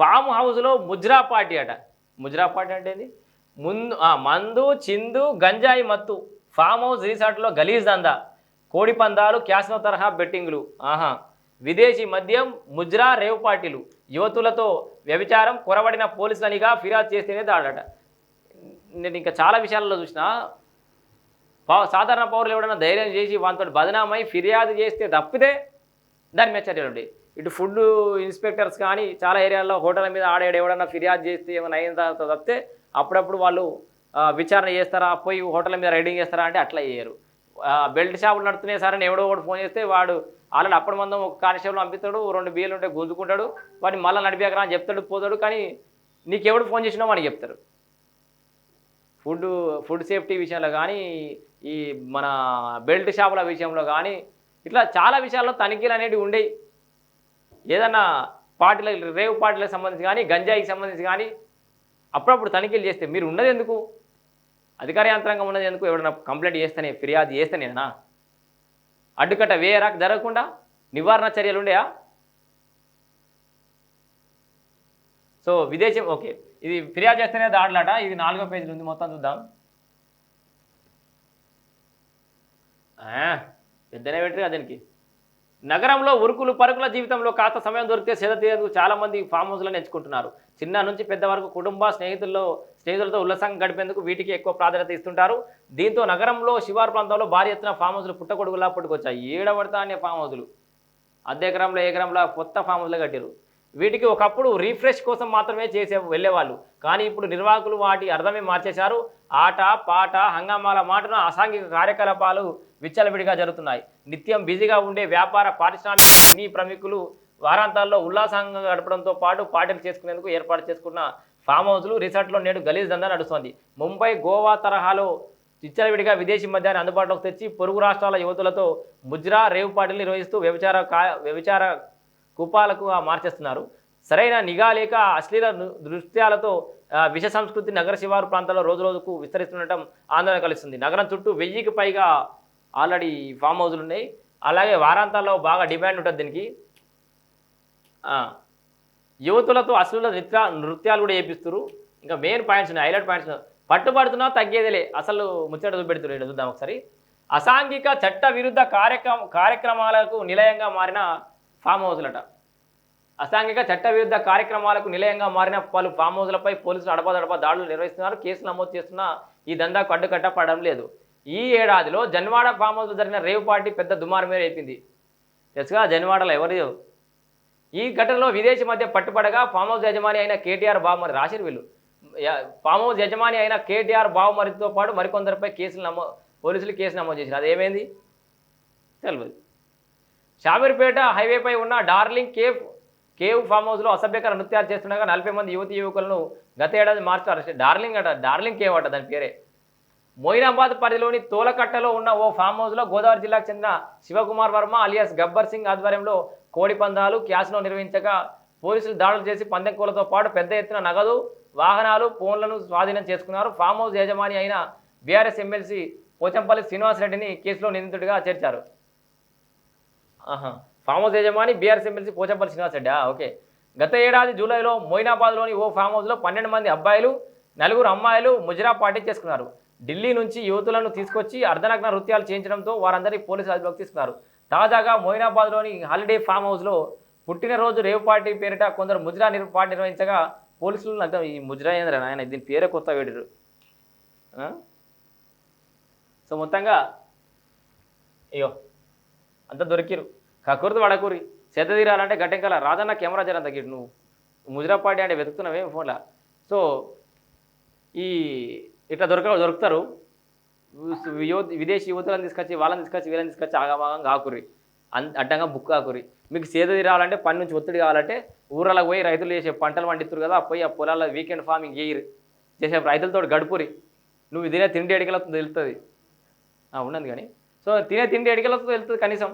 Form హౌస్లో mujra party అట. Mujra party అంటే ఏంది? ముందు మందు చిందు గంజాయి మత్తు. ఫామ్ హౌస్ రిసార్ట్లో గలీజ్ దందా. కోడి పందాలు క్యాసినో తరహా బెట్టింగ్లు. ఆహా. విదేశీ మద్యం ముజ్రా రేవ్ పార్టీలు. యువతులతో వ్యభిచారం కొరబడిన పోలీసులనిగా ఫిర్యాదు చేస్తేనే దాడట. నేను ఇంకా చాలా విషయాల్లో చూసిన సాధారణ పౌరులు ఎవడన్నా ధైర్యం చేసి వాళ్ళతో బదనామై ఫిర్యాదు చేస్తే తప్పితే దాని మీద చర్యలు ఇటు ఫుడ్ ఇన్స్పెక్టర్స్ కానీ చాలా ఏరియాల్లో హోటల్ మీద ఆడేడు ఎవడన్నా ఫిర్యాదు చేస్తే ఏమైనా అయిన తర్వాత తప్పితే అప్పుడప్పుడు వాళ్ళు విచారణ చేస్తారా పోయి హోటల్ మీద రైడింగ్ చేస్తారా అంటే అట్లా చేయరు. బెల్ట్ షాపులు నడుతున్నాయి సరే ఎవడో ఒకటి ఫోన్ చేస్తే వాడు ఆల్రెడీ అప్పటి మందం ఒక కానిస్టేబుల్ పంపిస్తాడు రెండు బియ్యలు ఉంటే గుంజుకుంటాడు వాడిని మళ్ళీ నడిపాకరా అని చెప్తాడు పోతాడు కానీ నీకెవడు ఫోన్ చేసినా వాడికి చెప్తారు. ఫుడ్ ఫుడ్ సేఫ్టీ విషయంలో కానీ ఈ మన బెల్ట్ షాపుల విషయంలో కానీ ఇట్లా చాలా విషయాల్లో తనిఖీలు అనేవి ఉండేవి ఏదన్నా పార్టీలకు రేవు పార్టీలకు సంబంధించి కానీ గంజాయికి సంబంధించి కానీ అప్పుడప్పుడు తనిఖీలు చేస్తే మీరు ఉన్నది ఎందుకు? అధికార యంత్రాంగం ఉన్నది ఎందుకు? ఎవరైనా కంప్లైంట్ చేస్తేనే ఫిర్యాదు చేస్తేనేనా? అడ్డుకట్ట వేయరాక జరగకుండా నివారణ చర్యలు ఉండయా? So విదేశం okay. ఇది ఫిర్యాదు చేస్తేనే దాడులాట ఇది నాలుగో పేజీలు ఉంది మొత్తం చూద్దాం. పెద్దనే పెట్టరు కదా దీనికి. నగరంలో ఉరుకులు పరుకుల జీవితంలో కాస్త సమయం దొరికితే సేద తీరేందుకు చాలామంది ఫామ్ హౌస్లను ఎంచుకుంటున్నారు. చిన్న నుంచి పెద్ద వరకు కుటుంబ స్నేహితుల్లో స్నేహితులతో ఉల్లాసంగా గడిపేందుకు వీటికి ఎక్కువ ప్రాధాన్యత ఇస్తుంటారు. దీంతో నగరంలో శివారు ప్రాంతంలో భారీ ఎత్తున ఫామ్ హౌస్లు పుట్టగొడుగులా పుట్టుకొచ్చాయి. ఏడబడతా అనే ఫామ్ హౌస్లు అద్దె ఎకరంలో ఎకరంలో కొత్త ఫామ్ హౌస్లు కట్టారు వీటికి ఒకప్పుడు రీఫ్రెష్ కోసం మాత్రమే చేసే వెళ్ళేవాళ్ళు. కానీ ఇప్పుడు నిర్వాహకులు వాటి అర్థమే మార్చేశారు. ఆట పాట హంగామాల మాటను అసాంఘిక కార్యకలాపాలు విచ్చలవిడిగా జరుగుతున్నాయి. నిత్యం బిజీగా ఉండే వ్యాపార పారిశ్రామిక సినీ ప్రముఖులు వారాంతాల్లో ఉల్లాసంగా గడపడంతో పాటు పార్టీలు చేసుకునేందుకు ఏర్పాటు చేసుకున్న ఫామ్ హౌస్లు రిసార్ట్లో నేడు గలీజ్ దందా నడుస్తోంది. ముంబై గోవా తరహాలో చిచ్చలవిడిగా విదేశీ మద్యాన్ని అందుబాటులోకి తెచ్చి పొరుగు రాష్ట్రాల యువతులతో ముజ్రా రేవు పార్టీలు నిర్వహిస్తూ వ్యభిచార కా వ్యభిచార కుపాలకు మార్చేస్తున్నారు. సరైన నిఘా లేక అశ్లీల నృ- నృత్యాలతో విష సంస్కృతి నగర శివారు ప్రాంతాల్లో రోజు రోజుకు విస్తరిస్తుండటం ఆందోళన కలిగిస్తుంది. నగరం చుట్టూ వెయ్యికి పైగా ఆల్రెడీ ఫామ్ హౌజులు ఉన్నాయి. అలాగే వారాంతాల్లో బాగా డిమాండ్ ఉంటుంది దీనికి. యువతులతో అశ్లీల నృత్య నృత్యాలు కూడా చేపిస్తారు ఇంకా మెయిన్ పాయింట్స్ ఉన్నాయి హైలైట్ పాయింట్స్ ఉన్నాయి. పట్టుబడుతున్నా తగ్గేదేలే. అసలు ముచ్చట చూపెడుతున్నాడు చూద్దాం ఒకసారి. అసాంఘిక చట్ట విరుద్ధ కార్యక్రమ కార్యక్రమాలకు నిలయంగా మారిన ఫామ్ హౌజులట అసాంఘిక చట్ట విరుద్ధ కార్యక్రమాలకు నిలయంగా మారిన పలు ఫామ్ హౌస్లపై పోలీసులు అడపదడప దాడులు నిర్వహిస్తున్నారు. కేసులు నమోదు చేస్తున్నా ఈ దందాకు అడ్డుకట్ట పడడం లేదు. ఈ ఏడాదిలో జన్వాడ ఫామ్ హౌస్లో జరిగిన రేవ్ పార్టీ పెద్ద దుమారు మీద అయిపోయింది తెలుసుగా జన్వాడలో ఎవరు? ఈ ఘటనలో విదేశీ మధ్య పట్టుపడగా ఫామ్ హౌస్ యజమాని అయిన కేటీఆర్ బావమరి రాసిరు వీళ్ళు. ఫామ్ హౌస్ యజమాని అయిన కేటీఆర్ బావమరితో పాటు మరికొందరిపై కేసులు నమో పోలీసులు కేసు నమోదు చేశారు. అదేమైంది? తెలియదు షామీర్పేట హైవేపై ఉన్న డార్లింగ్ కేవ్ కేవ్ ఫామ్ హౌస్లో అసభ్యకర నృత్యాలు చేస్తుండగా నలభై మంది యువతి యువకులను గత ఏడాది మార్చి అరెస్ట్ డార్లింగ్ అట డార్లింగ్ కేవ్ అట దాని పేరే. మొయినాబాద్ పరిధిలోని తోలకట్టలో ఉన్న ఓ ఫామ్ హౌస్లో గోదావరి జిల్లాకు చెందిన శివకుమార్ వర్మ అలియాస్ గబ్బర్ సింగ్ ఆధ్వర్యంలో కోడి పందాలు క్యాసినో నిర్వహించగా పోలీసులు దాడులు చేసి పందెం పాటు పెద్ద ఎత్తున నగదు వాహనాలు ఫోన్లను స్వాధీనం చేసుకున్నారు. ఫామ్ హౌస్ యజమాని అయిన బీఆర్ఎస్ ఎమ్మెల్సీ పోచంపల్లి శ్రీనివాసరెడ్డిని కేసులో నిందితుడిగా చేర్చారు. ఫామ్ హౌస్ యజమాని BRS MLC Pochampalli Srinivasareddy okay. గత ఏడాది జూలైలో మొయినాబాద్లోని ఓ ఫామ్ హౌస్లో పన్నెండు మంది అబ్బాయిలు నలుగురు అమ్మాయిలు ముజరా పార్టీ చేసుకున్నారు. ఢిల్లీ నుంచి యువతులను తీసుకొచ్చి అర్ధనగ్న నృత్యాలు చేయించడంతో వారందరినీ పోలీసులు అదుపులోకి తీసుకున్నారు. తాజాగా మొయినాబాద్లోని హాలిడే ఫామ్ హౌస్లో పుట్టినరోజు రేవు పార్టీ పేరిట కొందరు ముజ్రా నిర్ పార్టీ నిర్వహించగా పోలీసులు నాకు ఈ ముజ్రా ఏంద్ర ఆయన దీని పేరే కొత్త వేడిరు సో మొత్తంగా అయ్యో. అంతా దొరికిరు. కకుర్తి వడకూరి. చేత తీరాలంటే గట్టెంకల రాజన్న కెమెరా జర తగ్గిడు నువ్వు ముజరా అంటే వెతుకుతున్నావే ఫోన్లా? సో ఈ ఇట్లా దొరక దొరుకుతారు. విదేశీ యువతులను తీసుకొచ్చి వాళ్ళని తీసుకొచ్చి వీళ్ళని తీసుకొచ్చి ఆగమాగం కాకురి అన్ అడ్డంగా బుక్ కాకురి మీకు సేద తీరాలంటే పని నుంచి ఒత్తిడి కావాలంటే ఊరలకు పోయి రైతులు చేసే పంటలు పండిస్తారు కదా పోయి ఆ పొలాల్లో వీకెండ్ ఫార్మింగ్ చేయరు చేసే రైతులతో గడుపురి నువ్వు తినే తిండి ఎడికలతో తెలుస్తుంది ఉన్నది కానీ. సో తినే తిండి ఎడికలతో తెలుస్తుంది కనీసం.